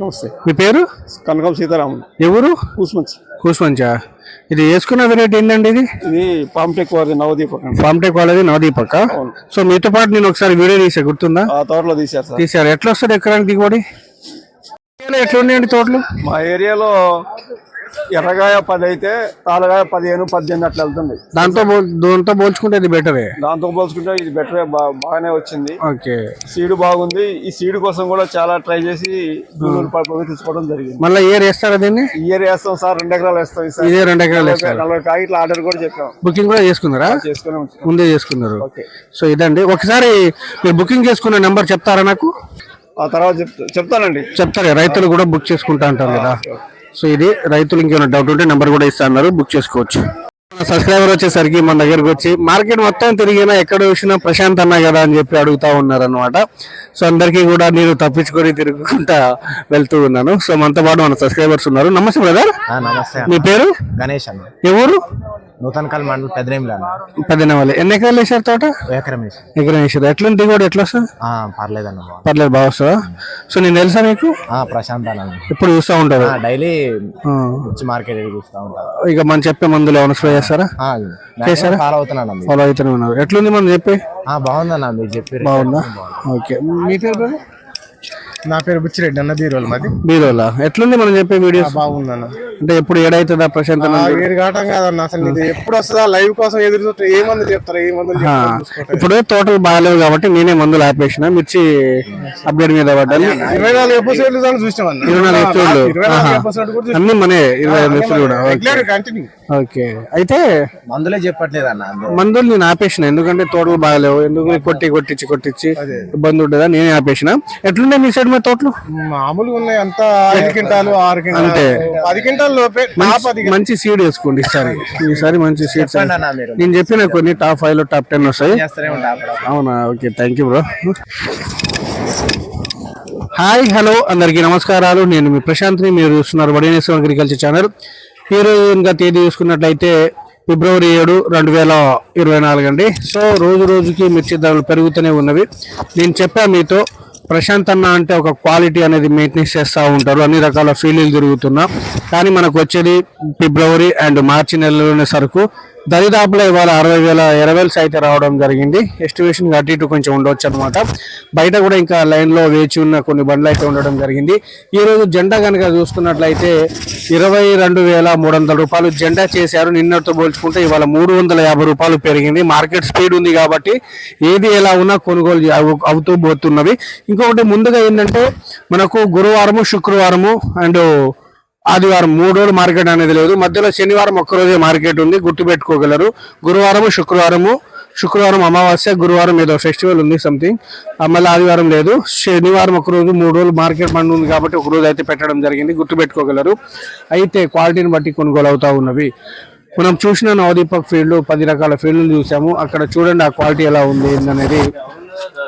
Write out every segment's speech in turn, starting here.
నమస్తే. మీ పేరు? కనకం సీతారామన్. ఎవరు కూసుమంచి. కూసుమంచా. ఇది వేసుకున్న వెరైటీ ఏంటండి ఇది? ఇది పాంటెక్ వారి నవదీపక్ అండి. పామ్టెక్ వాళ్ళది నవదీపక? సో మీతో పాటు నేను ఒకసారి వీడియో తీసా గుర్తుందా? ఆ తోటలో తీశారు సార్. తీసారు ఎట్లా వస్తుంది ఎకరానికి దిగుబడి? ఎట్లా ఉన్నాయండి తోటలు? మా ఏరియాలో ఎర్రగాయ పది అయితే తాళగాయ పదిహేను పద్దెనిమిది అట్లా వెళ్తుంది. దాంతో దాంతో పోల్చుకుంటే ఇది బెటరే దాంతో పోల్చుకుంటే ఇది బెటర్ బాగానే వచ్చింది. ఓకే. సీడ్ బాగుంది. ఈ సీడ్ కోసం కూడా చాలా ట్రై చేసి దూరం పడిపోయి తీసుకోవడం జరిగింది. మళ్ళీ ఇయర్ వేస్తారా దీన్ని? ఇయర్ వేస్తాం సార్ రెండు ఎకరాలు వేస్తాం ఈసారి. ఇదే రెండు ఎకరాలు నలభై ప్యాకెట్ల ఆర్డర్ కూడా చెప్పాం. బుకింగ్ కూడా చేసుకున్నారా? చేసుకుని ఉంచుతాం. ముందే చేసుకున్నారు. ఓకే. సో ఇదండి. ఒకసారి మీరు బుకింగ్ చేసుకున్న నెంబర్ చెప్తారా నాకు? ఆ తర్వాత చెప్తా చెప్తానండి. చెప్తారా. రైతులు కూడా బుక్ చేసుకుంటా అంటారు కదా. సో ఇది రైతులు ఇంకేమైనా డౌట్ ఉంటే నెంబర్ కూడా ఇస్తా అన్నారు బుక్ చేసుకోవచ్చు. సబ్స్క్రైబర్ వచ్చేసరికి మన దగ్గరకు వచ్చి మార్కెట్ మొత్తం తిరిగినా ఎక్కడ చూసినా ప్రశాంత్ అన్న కదా అని చెప్పి అడుగుతా ఉన్నారు అనమాట సో అందరికీ కూడా నేను తప్పించుకొని తిరుగుకుంటా వెళ్తూ ఉన్నాను. సో మనతో పాటు మన సబ్స్క్రైబర్స్ ఉన్నారు. నమస్తే బ్రదర్. మీ పేరు? గణేష్ అన్న. ఎవరు? నూతన కాల్ మండలం పెద్దనేమిల అన్న పెద్దనవాలి ఎన్ని ఎకరాలు వేసారు తోట? ఎకరం వేసి. ఎకరం వేసారు? ఎట్లా దిగుబడి ఎట్లా వస్తుంది? ఆ, పర్లేదన్న బాగుంది. పర్లేదు బాగా వస్తుందా? సో నేను తెలుసా ఆ ప్రశాంత్ అన్న ఇప్పుడు చూస్తూ ఉంటారు. డైలీ. వచ్చి మార్కెట్ చూస్తా ఉంటారు. ఇక మనం చెప్పే మందులు ఏమైనా స్ప్రే చేస్తారా? మాక్సిమం ఫాలో అవుతున్నాను. ఫాలో అవుతూనే ఉన్నారు. ఎట్లుంది మనం చెప్పి? బాగుందన్న మీరు చెప్పారు బాగుందా? ఓకే. మీ పేరు? నా పేరు బుచ్చిరెడ్డి అన్న బీరోల్ మాది. బీరోలా? ఎట్లుంది మనం చెప్పే వీడియోస్ బాగుందన్న. అంటే ఎప్పుడు ఏడైతుందా ప్రశాంత్ అన్న? ఏడు కావటం కాదన్న అసలు ఇది ఎప్పుడు వస్తుందా? లైవ్ కోసం ఎదురు చూస్తే ఏ మంది చెప్తారు? ఏ మందులు. ఇప్పుడు తోటలు బాగాలేవు కాబట్టి నేనే మందులు ఆపేసిన మిర్చి అప్డేట్ మీద పడ్డాను. ఇరవై నాలుగు ఎపిసోడ్లు దాన్ని చూసినాం అన్న. ఇరవై నాలుగు ఎపిసోడ్లు. ఎపిసోడ్ అన్ని మనే ఇరవై ఐదు ఎపిసోడ్లు కూడా. ఓకే. రెగ్యులర్ కంటిన్యూ ఓకే అయితే మందులే చెప్పట్లేదు అన్న. మందులు నేను ఆపేసిన ఎందుకంటే తోటలు బాగాలేవు ఎందుకు కొట్టి కొట్టించి కొట్టించి ఇబ్బంది ఉంటుందా నేనే ఆపేసిన. ఎట్లుండే మీ సైడ్ మా తోటలు? మామూలుగా ఉన్నాయి అంత ఐదు క్వింటాలు ఆరు. క్వింటాలు పది క్వింటాల్ లోపే మంచి సీడ్ వేసుకోండి ఈసారి. ఈసారి మంచి సీడ్స్ నేను చెప్పిన కొన్ని టాప్ ఫైవ్లో టాప్ టెన్ వస్తాయి. అవునా? Okay thank you bro hi hello అందరికీ నమస్కారాలు. నేను మీ ప్రశాంత్ని మీరు చూస్తున్నారు వడినేశ్వరం అగ్రికల్చర్ ఛానల్ ఈ రోజు ఇంకా తేదీ చూసుకున్నట్లయితే ఫిబ్రవరి ఏడు రెండు వేల ఇరవై నాలుగు అండి. సో రోజు రోజుకి మిర్చి ధరలు పెరుగుతూనే ఉన్నవి. నేను చెప్పా మీతో ప్రశాంత్ అన్న అంటే ఒక క్వాలిటీ అనేది మెయింటెనెన్స్ చేస్తూ ఉంటారు. అన్ని రకాల ఫీల్డ్లు తిరుగుతున్నా. కానీ మనకు వచ్చేది ఫిబ్రవరి అండ్ మార్చి నెలలోనే సరుకు దరిదాపులో ఇవాళ అరవై వేల ఎరవేల్స్ అయితే రావడం జరిగింది. ఎస్టిమేషన్ అటు ఇటు కొంచెం ఉండొచ్చు అనమాట బయట కూడా ఇంకా లైన్లో వేచి ఉన్న కొన్ని బండ్లు అయితే ఉండడం జరిగింది. ఈ రోజు జెండా కనుక చూసుకున్నట్లయితే ఇరవై రెండు వేల మూడు వందల రూపాయలు జెండా చేశారు. నిన్నటితో పోల్చుకుంటే ఇవాళ మూడు వందల యాభై రూపాయలు పెరిగింది. మార్కెట్ స్పీడ్ ఉంది కాబట్టి ఏది ఎలా ఉన్నా కొనుగోలు అవు- అవుతూ పోతున్నవి. ఇంకొకటి ముందుగా ఏంటంటే మనకు గురువారము శుక్రవారము అండ్ ఆదివారం మూడు రోజులు మార్కెట్ అనేది లేదు. మధ్యలో శనివారం ఒక్కరోజే మార్కెట్ ఉంది. గుర్తుపెట్టుకోగలరు. గురువారము శుక్రవారము శుక్రవారం అమావాస్య గురువారం ఏదో ఫెస్టివల్ ఉంది సంథింగ్ మళ్ళీ ఆదివారం లేదు. శనివారం ఒక రోజు మూడు రోజులు మార్కెట్ బండ్ ఉంది కాబట్టి ఒక రోజు అయితే పెట్టడం జరిగింది. గుర్తుపెట్టుకోగలరు. అయితే క్వాలిటీని బట్టి కొనుగోలు అవుతా ఉన్నవి. మనం చూసిన నవదీపక్ ఫీల్డ్ పది రకాల ఫీల్డ్లు చూసాము. అక్కడ చూడండి ఆ క్వాలిటీ ఎలా ఉంది అనేది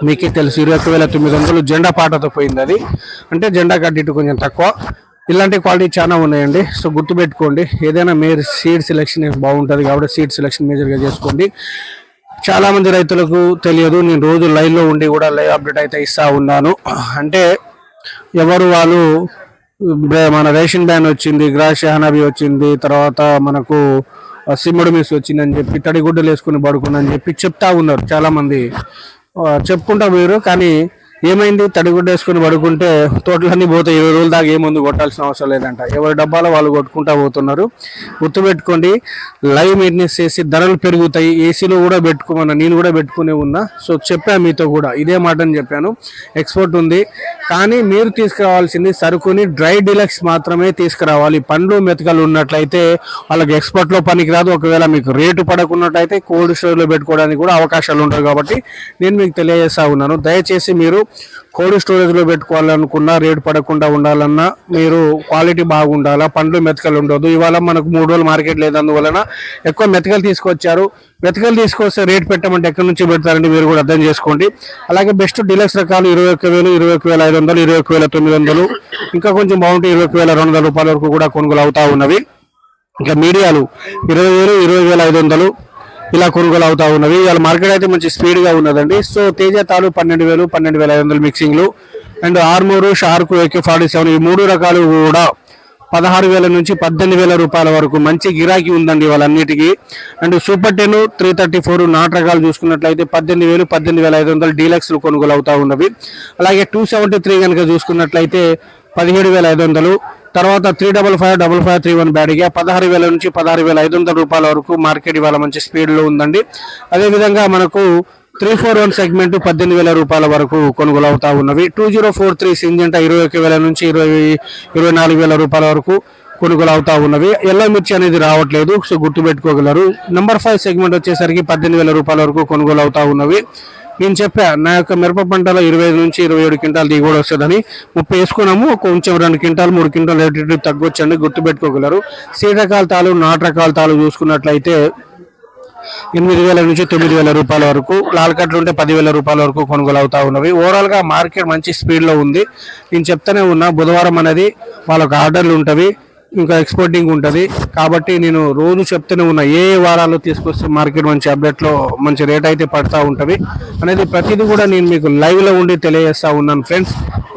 మీకే తెలుసు. ఇరవై ఒక్క వేల తొమ్మిది వందలు జెండా పాటతో పోయింది అది. అంటే జెండా కట్టిట్టు కొంచెం తక్కువ. ఇలాంటి క్వాలిటీ చాలా ఉన్నాయండి. సో గుర్తుపెట్టుకోండి ఏదైనా మీరు సీడ్ సెలెక్షన్ బాగుంటుంది కాబట్టి సీడ్ సెలెక్షన్ మేజర్గా చేసుకోండి. చాలా మంది రైతులకు తెలియదు నేను రోజు లైన్లో ఉండి కూడా లైవ్ అప్డేట్ అయితే ఇస్తా ఉన్నాను. అంటే ఎవరు వాళ్ళు మన రేషన్ బ్యాన్ వచ్చింది గ్రాస్ షహనాబీ వచ్చింది తర్వాత మనకు సిమ్ముడు మిస్ వచ్చిందని చెప్పి తడిగుడ్డలు వేసుకుని పడుకుందని చెప్పి చెప్తా ఉన్నారు చాలా మంది ఆ, చెప్పుకుంటా కానీ ఏమైంది? తడిగుడ్డ వేసుకుని పడుకుంటే తోటలన్నీ పోతాయి. ఇరవై రోజుల దాకా ఏ మందు కొట్టాల్సిన అవసరం లేదంట. ఎవరి డబ్బాలో వాళ్ళు కొట్టుకుంటా పోతున్నారు. గుర్తుపెట్టుకోండి లైవ్ మెయింటెనెన్స్ చేసి ధరలు పెరుగుతాయి. ఏసీలో కూడా పెట్టుకోమన్నా నేను కూడా పెట్టుకునే ఉన్నా. సో చెప్పాను మీతో కూడా. ఇదే మాటని చెప్పాను. ఎక్స్పోర్ట్ ఉంది. కానీ మీరు తీసుకురావాల్సింది సరుకుని డ్రై డిలక్స్ మాత్రమే తీసుకురావాలి. పండ్లు మెతకలు ఉన్నట్లయితే వాళ్ళకి ఎక్స్పోర్ట్లో పనికిరాదు. ఒకవేళ మీకు రేటు పడకున్నట్లయితే కోల్డ్ స్టోర్లో పెట్టుకోవడానికి కూడా అవకాశాలు ఉంటాయి కాబట్టి నేను మీకు తెలియజేస్తా ఉన్నాను. దయచేసి మీరు కోల్డ్ స్టోరేజ్లో పెట్టుకోవాలనుకున్నా రేటు పడకుండా ఉండాలన్నా మీరు క్వాలిటీ బాగుండాలా పండ్లు మెతకలు ఉండదు ఇవాళ మనకు మూడు రోజులు మార్కెట్ లేదు అందువలన ఎక్కువ మెతకలు తీసుకొచ్చారు. మెతకలు తీసుకొస్తే రేట్ పెట్టమంటే ఎక్కడి నుంచి పెడతారండి మీరు కూడా అర్థం చేసుకోండి. అలాగే బెస్ట్ డీలక్స్ రకాలు ఇరవై ఒక్క వేలు ఇరవై ఒక్క వేల ఐదు వందలు ఇరవై ఒక్క వేల తొమ్మిది వందలు ఇంకా కొంచెం బాగుంటే ఇరవై ఒక్క వేల రెండు వందల రూపాయల వరకు కూడా కొనుగోలు అవుతా ఉన్నవి. ఇంకా మీడియాలు ఇరవై వేలు ఇరవై వేల ఐదు వందలు ఇలా కొనుగోలు అవుతా ఉన్నవి. ఇవాళ మార్కెట్ అయితే మంచి స్పీడ్గా ఉన్నదండి. సో తేజ తాలు పన్నెండు వేలు పన్నెండు వేల ఐదు వందలు మిక్సింగ్లు. And Armoor shark AK forty seven ఈ మూడు రకాలు కూడా పదహారు వేల నుంచి పద్దెనిమిది వేల రూపాయల వరకు మంచి గిరాకీ ఉందండి వాళ్ళన్నిటికీ and super ten three thirty four నాటు రకాలు చూసుకున్నట్లయితే పద్దెనిమిది వేలు పద్దెనిమిది వేల ఐదు వందలు డీలక్స్లు కొనుగోలు అవుతా ఉన్నవి. అలాగే టూ సెవెంటీ త్రీ కనుక చూసుకున్నట్లయితే పదిహేడు వేల ఐదు వందలు తర్వాత three double five double five three one బ్యాడ్గా పదహారు వేల నుంచి పదహారు వేల ఐదు వందల రూపాయల వరకు మార్కెట్ ఇవాళ మంచి స్పీడ్లో ఉందండి. అదేవిధంగా మనకు త్రీ ఫోర్ వన్ సెగ్మెంట్ పద్దెనిమిది వేల రూపాయల వరకు కొనుగోలు అవుతా ఉన్నవి. Two zero four three Syngenta ఇరవై ఒక వేల నుంచి ఇరవై ఇరవై నాలుగు వేల రూపాయల వరకు కొనుగోలు అవుతా ఉన్నవి. ఎల్లో మిర్చి అనేది రావట్లేదు సో గుర్తుపెట్టుకోగలరు. నెంబర్ ఫైవ్ సెగ్మెంట్ వచ్చేసరికి పద్దెనిమిది వేల రూపాయల వరకు కొనుగోలు అవుతా ఉన్నవి. నేను చెప్పా నా యొక్క మిరప పంటలో ఇరవై ఐదు నుంచి ఇరవై ఏడు క్వింటాల్ దిగుబడి వస్తుందని. ముప్పై వేసుకున్నాము కొంచెం రెండు క్వింటాల్ మూడు క్వింటాల్ రేటు తగ్గొచ్చండి గుర్తుపెట్టుకోగలరు. సీడ్ రకాల తాలు నాటు రకాల తాలు చూసుకున్నట్లయితే ఎనిమిది వేల నుంచి తొమ్మిది వేల రూపాయల వరకు లాల్కట్లు ఉంటే పదివేల రూపాయల వరకు కొనుగోలు అవుతా ఉన్నవి. ఓవరాల్గా మార్కెట్ మంచి స్పీడ్లో ఉంది. నేను చెప్తానే ఉన్నా బుధవారం అనేది వాళ్ళకు ఆర్డర్లు ఉంటవి. ఇంకా ఎక్స్పోర్టింగ్ ఉంటుంది. కాబట్టి నేను రోజు చెప్తూనే ఉన్నా ఏ వారాల్లో తీసుకొస్తే మార్కెట్ మంచి అప్డేట్లో మంచి రేట్ అయితే పడతా ఉంటుంది అనేది ప్రతిదీ కూడా నేను మీకు లైవ్లో ఉండి తెలియజేస్తూ ఉన్నాను ఫ్రెండ్స్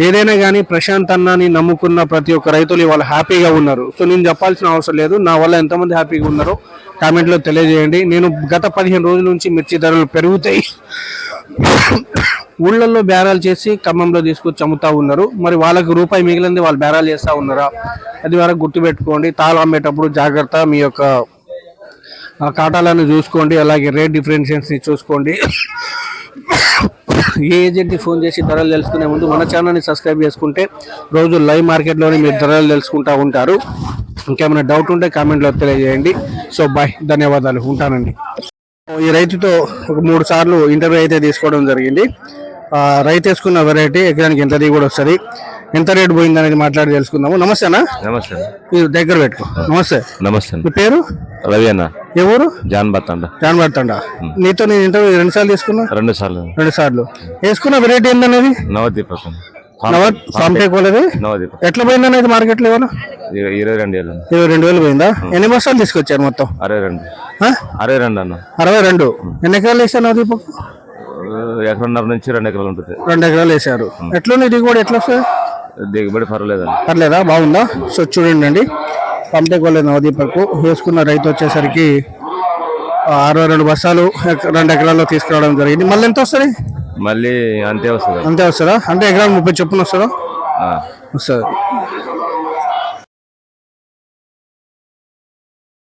ఏదైనా కానీ ప్రశాంత్ అన్నాని నమ్ముకున్న ప్రతి ఒక్క రైతులు ఇవాళ హ్యాపీగా ఉన్నారు. సో నేను చెప్పాల్సిన అవసరం లేదు. నా వల్ల ఎంతమంది హ్యాపీగా ఉన్నారో కామెంట్లో తెలియజేయండి. నేను గత పదిహేను రోజుల నుంచి మిర్చి ధరలు పెరుగుతాయి. ఊళ్ళల్లో బేరాలు చేసి ఖమ్మంలో తీసుకొచ్చి అమ్ముతా ఉన్నారు. మరి వాళ్ళకి రూపాయి మిగిలింది వాళ్ళు బేరాలు చేస్తూ ఉన్నారా? అది వరకు గుర్తుపెట్టుకోండి. తాళం అమ్మేటప్పుడు జాగ్రత్త మీ యొక్క కాటాలను చూసుకోండి. అలాగే రేట్ డిఫరెన్షియన్స్ని చూసుకోండి. ఏ ఏజెంట్కి ఫోన్ చేసి ధరలు తెలుసుకునే ముందు మన ఛానల్ని సబ్స్క్రైబ్ చేసుకుంటే రోజు లైవ్ మార్కెట్లోనే మీరు ధరలు తెలుసుకుంటూ ఉంటారు. ఇంకేమైనా డౌట్ ఉంటే కామెంట్లో తెలియజేయండి. So bye. ధన్యవాదాలు. ఉంటానండి. ఈ రైతుతో ఒక మూడు సార్లు ఇంటర్వ్యూ అయితే తీసుకోవడం జరిగింది. రైతు వేసుకున్న వెరైటీ ఎకరానికి ఎంత దిగుబడి వస్తుంది ఎంత రేటు పోయింది అనేది మాట్లాడి తెలుసుకుందాము. నమస్తే అన్న. నమస్తే మీరు దగ్గర పెట్టుకో. నమస్తే. నమస్తే మీ పేరు? రవి అన్న. ఏ ఊరు? జాన్ బత్తండ. జాన్ పడుతుండ నీతో నేను ఇంటర్వ్యూ రెండు సార్లు తీసుకున్నా? రెండు సార్లు రెండు సార్లు. వేసుకున్న వెరైటీ ఏందనేది? నవదీపకం వాళ్ళది? నవదీపం ఎట్లా పోయింది అనేది మార్కెట్లో ఇవాళ ఇరవై రెండు ఏళ్ళు ఇరవై రెండు వేలు పోయిందా? ఎన్ని బస్తాలు తీసుకొచ్చారు మొత్తం? అరవై రెండు? అరవై రెండు అన్న. అరవై రెండు. ఎన్ని ఎకరాలు వేసారు నవదీపక్? ఎకరన్నర నుంచి రెండు ఎకరాలు ఉంటుంది. రెండు ఎకరాలు వేసారు ఎట్లుంది దిగుబడి ఎట్లా వస్తుంది దిగుబడి పర్వాలేదు అన్న పర్లేదా? బాగుందా? సో చూడండి అండి పంపేక్ వాళ్ళ నవదీపక్. వేసుకున్న రైతు వచ్చేసరికి అరవై రెండు బస్తాలు ఎక- రెండు ఎకరాల్లో తీసుకురావడం జరిగింది. మళ్ళీ ఎంత వస్తుంది? మళ్ళీ అంతే వస్తుంది. అంతే వస్తుందా? అంటే ఎకరాలు ముప్పై చొప్పున వస్తుందా. వస్తుంది.